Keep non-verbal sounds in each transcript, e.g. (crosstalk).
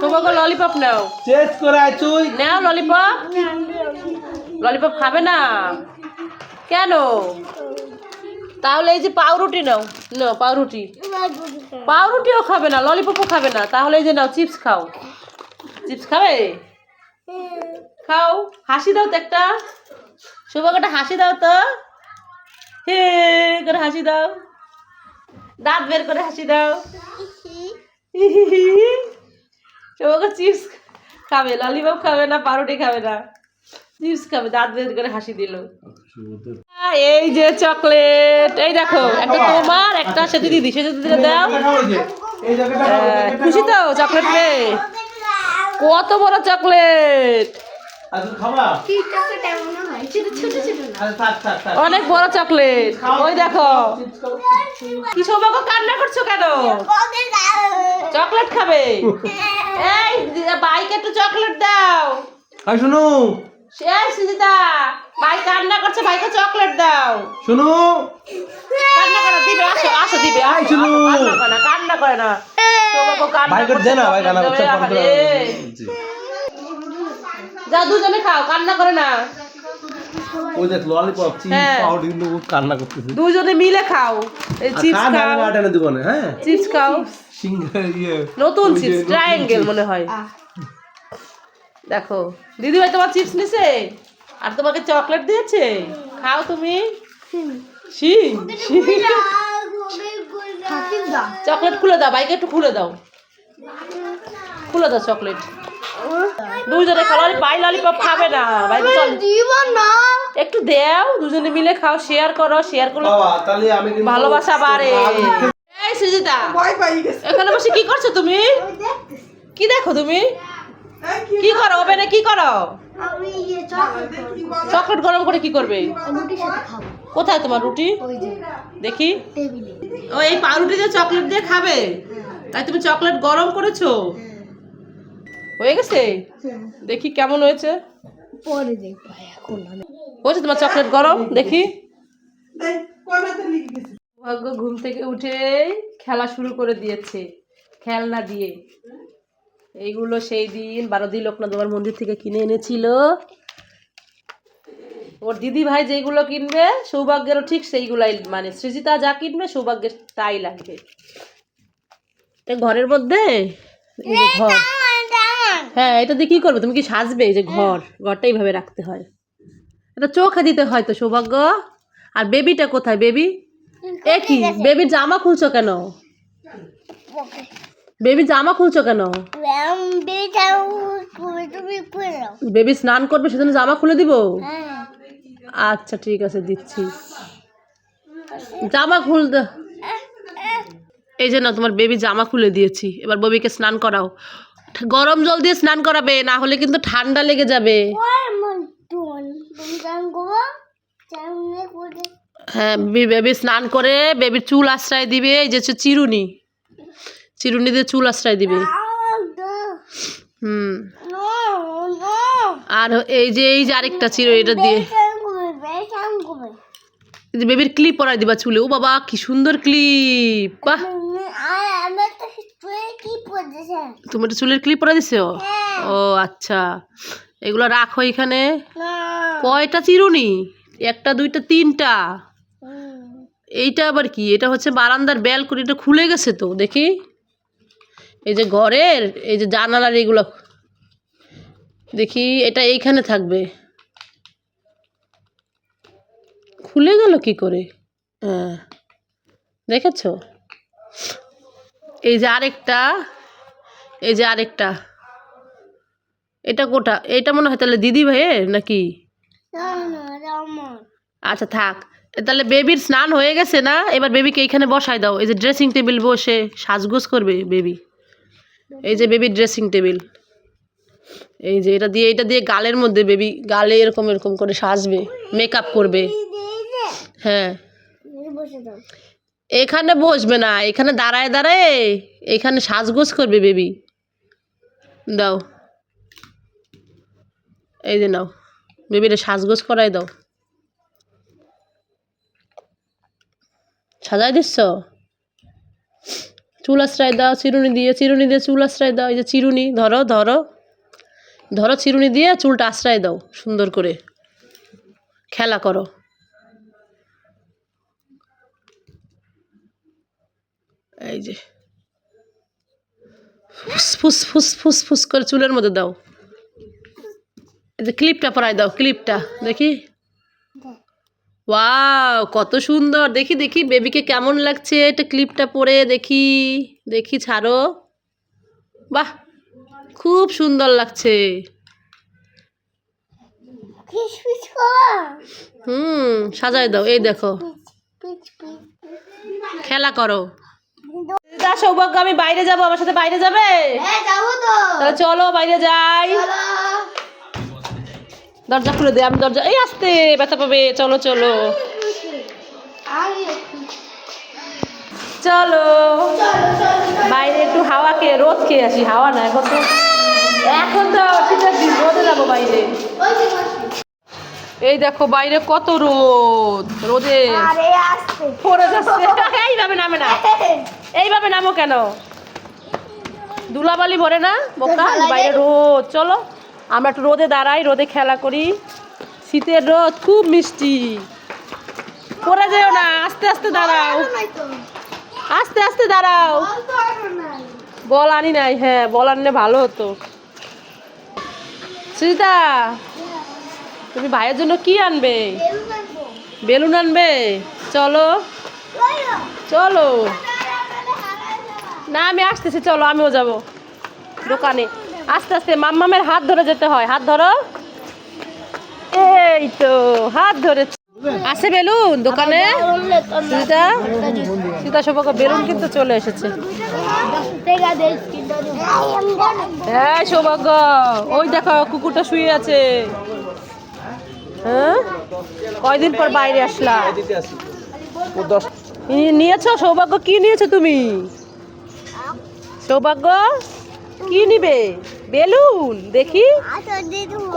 সৌভাগ্য ললিপপ নাও। চেঞ্জ করে আয় তুই। নাও ললিপপ ললিপপ খাবে না? কেন? তাহলে এই যে পাউরুটি নাও। নাও পাউরুটি। পাউরুটিও খাবে না ললিপপও খাবে না। তাহলে এই যে নাও চিপস খাও। চিপস খাবে? খাও। হাসি দাও তো একটা। সৌভাগ্যটা হাসি দাও তো। হে করে হাসি দাও। দাঁত বের করে হাসি দাও। সৌভাগ্য চিপস খাবে ললিপপ খাবে না পাউরুটি খাবে না। চিপস খাবে দাঁত বের করে হাসি দিল। এই যে চকলেট এই দেখো একটা তোমার একটা সেতু দিদি সেতু দিদি দাও। খুশি তো? চকলেট পেয়ে কত বড় চকলেট। অনেক বড় চকলেট। ওই দেখো। কি সৌভাগ্য কান্না করছ কেন? চকলেট খাবে। (laughs) এই বাইকে একটু চকলেট দাও। আর শুনু। এই সুজিতা ভাই কান্না করছে ভাইকে চকলেট দাও। শুনু। কান্না করে দিবে আসো আসো দিবে। আসো, এই শুনু। কান্না করে না কান্না করে না। কান্না ভাই করে দে না ভাই কানা করছে, করছে ফোন করে। যা দুজনে খাও কান্না করে না। ওই দেখ ললিপপ হ্যাঁ। পাউডার কিন্তু কান্না করতেছে। দুজনে মিলে খাও। এই চিপস না খাও। আটানে দিব না হ্যাঁ? চিপস খাও। ইয়ে নতুন চিপস ট্রায়াঙ্গেল মনে হয়। দেখো দিদি ভাই তোমার চিপস নিছে? আর তোমাকে চকলেট দিয়েছে? খাও তুমি। শিং চকলেট খুলে দাও বাইকে একটু খুলে দাও। খুলে দাও চকলেট। দুজনে খাও ললি বাই ললিপপ খাবে না। বাই চল একটু দেও দুজনে মিলে খাও শেয়ার করো শেয়ার করলে বাবা তাহলে আমি কিন্তু ভালোবাসা বাড়ে। এই সুজিতা এখানে বসে কি করছ তুমি? কি দেখো তুমি? কি করো ওভেনে কি করো? চকলেট গরম করে কি করবে? কোথায় তোমার রুটি? দেখি। ও এই পাউরুটি দিয়ে চকলেট দিয়ে খাবে? তাই তুমি চকলেট গরম করেছ? হয়ে গেছে? দেখি কেমন হয়েছে? পরে দেখব এখন হয়েছে তোমার চকলেট গরম? দেখি। ভাগ্য ঘুম থেকে উঠে খেলা শুরু করে দিয়েছে, খেলনা দিয়ে। এইগুলো সেই দিন বারোদি লোকনাথ বাবার মন্দির থেকে কিনে এনেছিল। ওর দিদি ভাই যেগুলো কিনবে, সৌভাগ্যেরও ঠিক সেইগুলাই মানে সৃজিতা যা কিনবে, সৌভাগ্যের তাই লাগবে। ঘরের মধ্যে? ঘর। হ্যাঁ এটা দিয়ে কি করবে? তুমি কি সাজবে? যে ঘর। ঘরটা এইভাবে রাখতে হয়। এটা চোখে দিতে হয় তো সৌভাগ্য? আর বেবিটা কোথায়? বেবি এ কি? বেবির জামা খুলছো কেন? বেবি জামা খুলছো কেন? বেবি স্নান করবে সেজন্য জামা খুলে দিব? হ্যাঁ। আচ্ছা ঠিক আছে দিচ্ছি। জামা খুল এই যে না তোমার বেবি জামা খুলে দিয়েছি। এবার বেবিকে স্নান করাও। গরম জল দিয়ে স্নান করাবে না হলে কিন্তু ঠান্ডা লেগে যাবে। হ্যাঁ বেবি স্নান করে বেবির চুল আশ্রয় দিবে এই যে হচ্ছে চিরুনি। চিরুনি দিয়ে চুল আশ্রয় দিবে। হুম। আর এই যে এই যে আরেকটা চিরু এটা দিয়ে। বেবির ক্লিপ পরাই দিবা চুলে। ও বাবা কি সুন্দর ক্লিপ বাহ! তো তুমি একটা চুলের ক্লিপ পরা দিছো? ও আচ্ছা। এগুলো রাখো এখানে। কয়টা চিরুনি? একটা দুইটা তিনটা। এইটা আবার কি? এটা হচ্ছে বারান্দার ব্যালকনি এটা খুলে গেছে তো দেখি। এই যে ঘরের এই যে জানালার এগুলো। দেখি এটা এইখানে থাকবে। খুলে গেল কি করে? হ্যাঁ। দেখেছ? এই যে আরেকটা এই যে আরেকটা। এটা কোটা? এটা মনে হয় তাহলে দিদি ভাইয়ের নাকি আচ্ছা থাক। তাহলে বেবির স্নান হয়ে গেছে না? এবার বেবিকে এইখানে বসাই দাও। এই যে ড্রেসিং টেবিল বসে সাজগোজ করবে বেবি এই যে বেবির ড্রেসিং টেবিল এই যে এটা দিয়ে এটা দিয়ে গালের মধ্যে বেবি গালে এরকম এরকম করে সাজবে মেকআপ করবে। হ্যাঁ। এখানে বসবে না, এখানে দাঁড়ায় দাঁড়ায়, এখানে সাজগোজ করবে বেবি দাও। এই যে নাও বেবিরে সাজগোজ করাই দাও। সাজাই দিচ্ছ চুল আশ্রয় দাও, চিরুনি দিয়ে চিরুনি দিয়ে চুল আশ্রয় দাও। এই যে চিরুনি, ধরো ধরো। ধরো, চিরুনি দিয়ে চুলটা আশ্রয় দাও, সুন্দর করে। খেলা করো। এই যে। ফুস ফুস ফুস ফুস ফুস করে চুলের মধ্যে দাও। এই যে ক্লিপটা পরাই দাও, ক্লিপটা। দেখি। ওয়াও কত সুন্দর। দেখি দেখি বেবিকে কেমন লাগছে? এটা ক্লিপটা পরে দেখি। দেখি ছাড়ো। বাহ খুব সুন্দর লাগছে। হুম সাজাই দাও। এই দেখো। খেলা করো। সৌভাগ্য আমি বাইরে যাব। আমার সাথে বাইরে যাবে? হ্যাঁ তাহলে চলো বাইরে যাই। দরজা খুলে দে আমি দরজা এই আসতে ব্যথা পাবে। চলো চলো। চলো। বাইরে একটু হাওয়া খেয়ে রোদ খেয়ে আসি। হাওয়া না এখন তো এখন তো শীতের দিন রোদে যাব বাইরে। এই দেখো বাইরে কত রোদ। রোদে আরে পড়ে যাচ্ছে। (laughs) এইভাবে নামে না। এইভাবে নামো কেন? দুলাবালি ভরে না? বোকা বাইরে রোদ। চলো। আমরা একটু রোদে দাঁড়াই রোদে খেলা করি। শীতের রোদ খুব মিষ্টি। পড়ে যেও না আস্তে আস্তে দাঁড়াও। আস্তে আস্তে দাঁড়াও। বল আনি নাই। হ্যাঁ বল আনলে ভালো হতো। সুজিতা তুমি ভাইয়ের জন্য কি আনবে? বেলুন আনবে। চলো। চলো। না আমি আসতেছি চলো আমিও যাব। দোকানে। আস্তে আস্তে মাম্মামের হাত ধরে যেতে হয়। হাত ধরো। এই তো, হাত ধরে আছে বেলুন দোকানে? সীতা সীতা সৌভাগ্য বেলুন কিন্তু চলে এসেছে। হ্যাঁ সৌভাগ্য, ওই দেখো, কুকুরটা শুয়ে আছে। হ্যাঁ? কয়দিন পর বাইরে আসলাম দিতে আসি ও দশ নি- নিয়েছো? সৌভাগ্য, কি নিয়েছো তুমি? সৌভাগ্য? কি নিবে? বেলুন দেখি।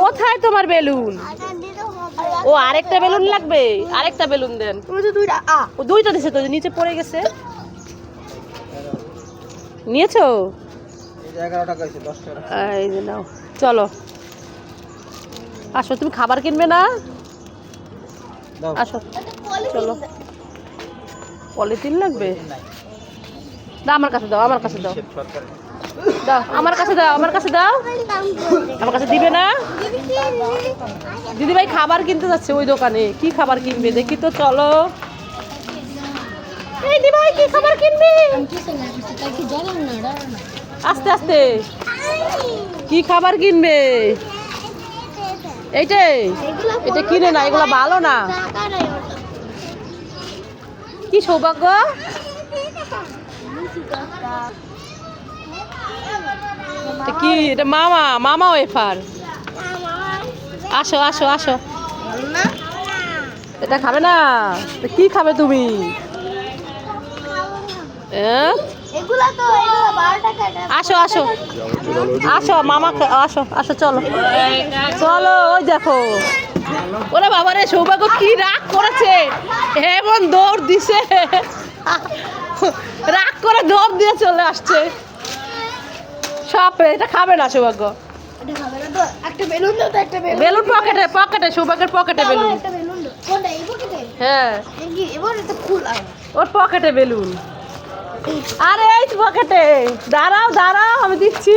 কোথায় তোমার বেলুন? ও আরেকটা বেলুন লাগবে। আরেকটা বেলুন দেন। ও দুইটা দিছে তো নিচে পড়ে গেছে। নিয়েছো? এই যে নাও চলো। আসো তুমি খাবার কিনবে না? আসো চলো। পলিথিন লাগবে? দাও আমার কাছে দাও আমার কাছে দাও। দাও, আমার কাছে দাও, আমার কাছে দাও। আমার কাছে দিবে না? দিদিভাই খাবার কিনতে যাচ্ছে ওই দোকানে। কি খাবার কিনবে? দেখি তো, চলো। কিনবে? আস্তে আস্তে। কি খাবার কিনবে? এইটাই। এটা কিনে না, এগুলো ভালো না। কি সৌভাগ্য? কি? এটা মামা মামা ওয়েফার। আসো আসো আসো। এটা খাবে না? কি খাবে তুমি? আসো আসো। আসো, মামা আসো আসো, চলো। চলো, ওই দেখো। ওরে বাবা রে, সৌভাগ্য কি রাগ করেছে। এমন দৌড় দিছে। রাগ করে দৌড় দিয়ে চলে আসছে। সব এটা খাবে না সৌভাগ্য। বেলুন পকেটে পকেটে সৌভাগ্যের পকেটে বেলুন। হ্যাঁ। ওর পকেটে বেলুন। আরে এই পকেটে। দাঁড়াও দাঁড়াও আমি দিচ্ছি।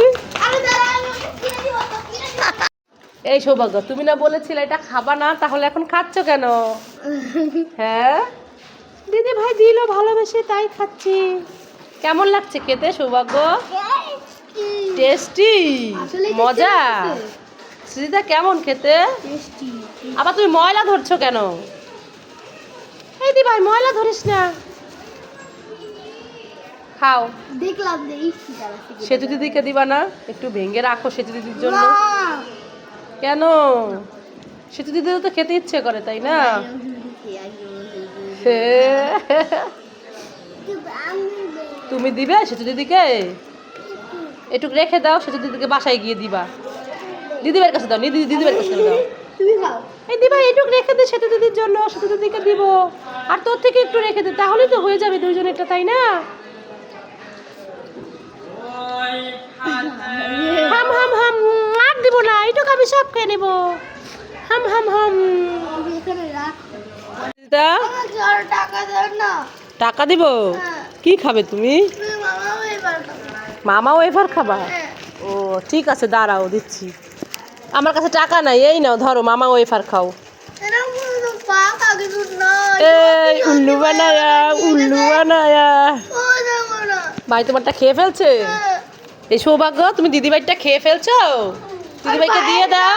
এই সৌভাগ্য তুমি না বলেছিলে এটা খাবা না তাহলে এখন খাচ্ছ কেন? হ্যাঁ? দিদি ভাই দিল ভালোবেসে তাই খাচ্ছি। কেমন লাগছে খেতে সৌভাগ্য? টেস্টি মজা। সৃজিতা কেমন খেতে? আবার তুমি ময়লা ধরছো কেন? এই দি ভাই ময়লা ধরিস না। খাও। দেখলাম যে সেতু দিদিকে দিবা না একটু ভেঙে রাখো সেতু দিদির জন্য কেন? সেতু দিদিও তো খেতে ইচ্ছে করে তাই না? হে। তুমি দিবে সেতু দিদিকে একটু রেখে দাও সেতু দিদিকে বাসায় গিয়ে দিবা। দিদিভাইয়ের কাছে দাও দিদি দিদিভাইয়ের কাছে দাও। এই দিবা এইটুকু রেখে দে সেতু দিদির জন্য সেতু দিদিকে দিব। আর তোর থেকে একটু রেখে দে তাহলেই তো হয়ে যাবে দুইজনেরটা তাই না? হাম হাম হাম আর দিব না এইটুকু আমি সব খেয়ে নেব। হাম হাম হাম। টাকা দিব? কি খাবে তুমি? মামা ওয়েফার খাবা? ও ঠিক আছে দাঁড়াও দিচ্ছি। আমার কাছে টাকা নাই এই নাও ধরো মামা ওয়েফার খাও। এই উল্লু বানায়া উল্লু বানায়া। ভাই তোমারটা খেয়ে ফেলছে? এই সৌভাগ্য তুমি দিদিভাইটা খেয়ে ফেলছো? দিদিভাইকে দিয়ে দাও।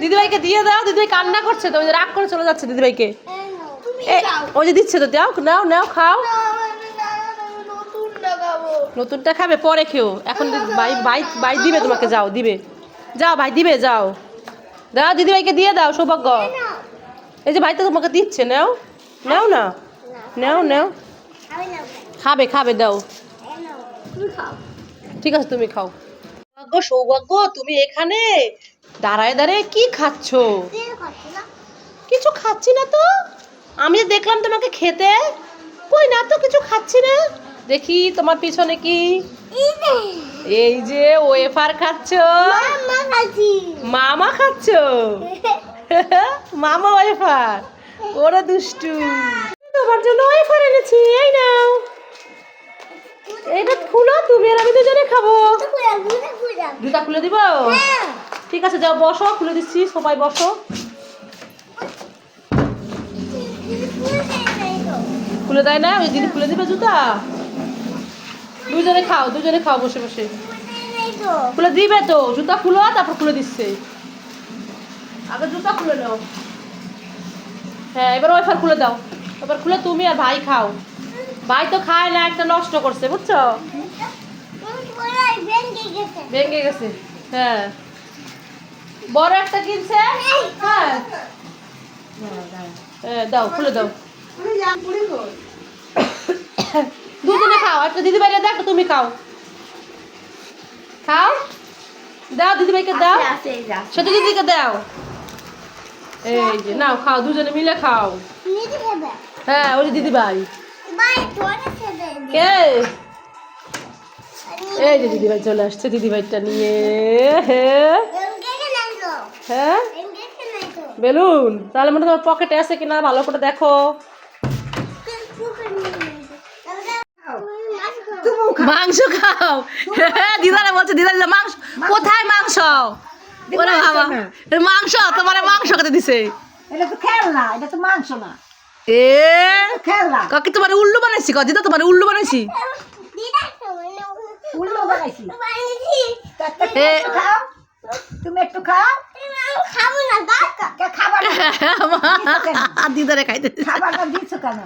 দিদিভাইকে দিয়ে দাও দিদিভাই কান্না করছে তো ওই যে রাগ করে চলে যাচ্ছে দিদিভাইকে। ওই যে দিচ্ছে তো দাও নাও নাও খাও। নতুনটা খাবে পরে খেও। এখন ভাই ভাই ভাই দিবে তোমাকে যাও দিবে। যাও ভাই দিবে যাও। দাও দিদিভাইকে দিয়ে দাও সৌভাগ্য। এই যে ভাই তো তোমাকে দিচ্ছে নাও। নাও না? নাও নাও। খাবে খাবে দাও। খাও। ঠিক আছে তুমি খাও। সৌভাগ্য সৌভাগ্য তুমি এখানে। দাঁড়ায় দাঁড়ায় কি খাচ্ছো? কিছু খাচ্ছি না তো? আমি দেখলাম তোমাকে খেতে কই না তো কিছু খাচ্ছি না? দেখি তোমার পিছনে কি? এই যে ওয়েফার খাচ্ছো? মামা খাচ্ছি। মামা (laughs) ওয়েফার ওরা দুষ্টু। তোমার জন্য ওয়েফার এনেছি এই নাও। এটা খুলো তুমি আর আমি দুজনে খাব। জুতা খুলে দিব? হ্যাঁ। ঠিক আছে যাও বসো খুলে দিচ্ছি সবাই বসো। খুলে দেয় না ওই দিদি খুলে দিবে জুতা? দুজনে খাও দুজনে খাও বসে বসে। খুলে দিবে তো জুতা খুলো তারপর খুলে দিচ্ছে। আগে জুতা খুলে নাও। হ্যাঁ এবার ওইফার খুলে দাও। এবার খুলে তুমি আর ভাই খাও। ভাই তো খায় না একটা নষ্ট করছে বুঝছ? ভেঙে গেছে। হ্যাঁ। বড় একটা কিনছে? হ্যাঁ। হ্যাঁ, দাও খুলে দাও। দুজনে খাও একটা দিদি ভাইকে দাও তুমি খাও। খাও। দাও দিদি ভাইকে দাও। সেটা দিদিকে দাও। এই যে নাও খাও দুজনে মিলে খাও। হ্যাঁ ওই দিদি ভাই। কে? এই যে দিদি ভাই চলে আসছে দিদি ভাইটা নিয়ে। হ্যাঁ? হ্যাঁ বেলুন তাহলে মনে তোমার পকেটে আছে কিনা ভালো করে দেখো। মাংস খাও। দিদারা বলছে দিদা দিদা মাংস কোথায় মাংস? ওরে বাবা মাংস তোমার মাংস খেতে দিছে। এটা তো খেলনা এটা তো মাংস না। এ? খেলনা। কাকি তোমার উল্লু বানাইছি? ক দিদা তোমার উল্লু বানাইছি? উল্লো বানাইছি। এ? খাও। তুমি একটু খাও। খাব না (laughs) দিদারে খাইতে। খাবারটা দিচ্ছ কেন?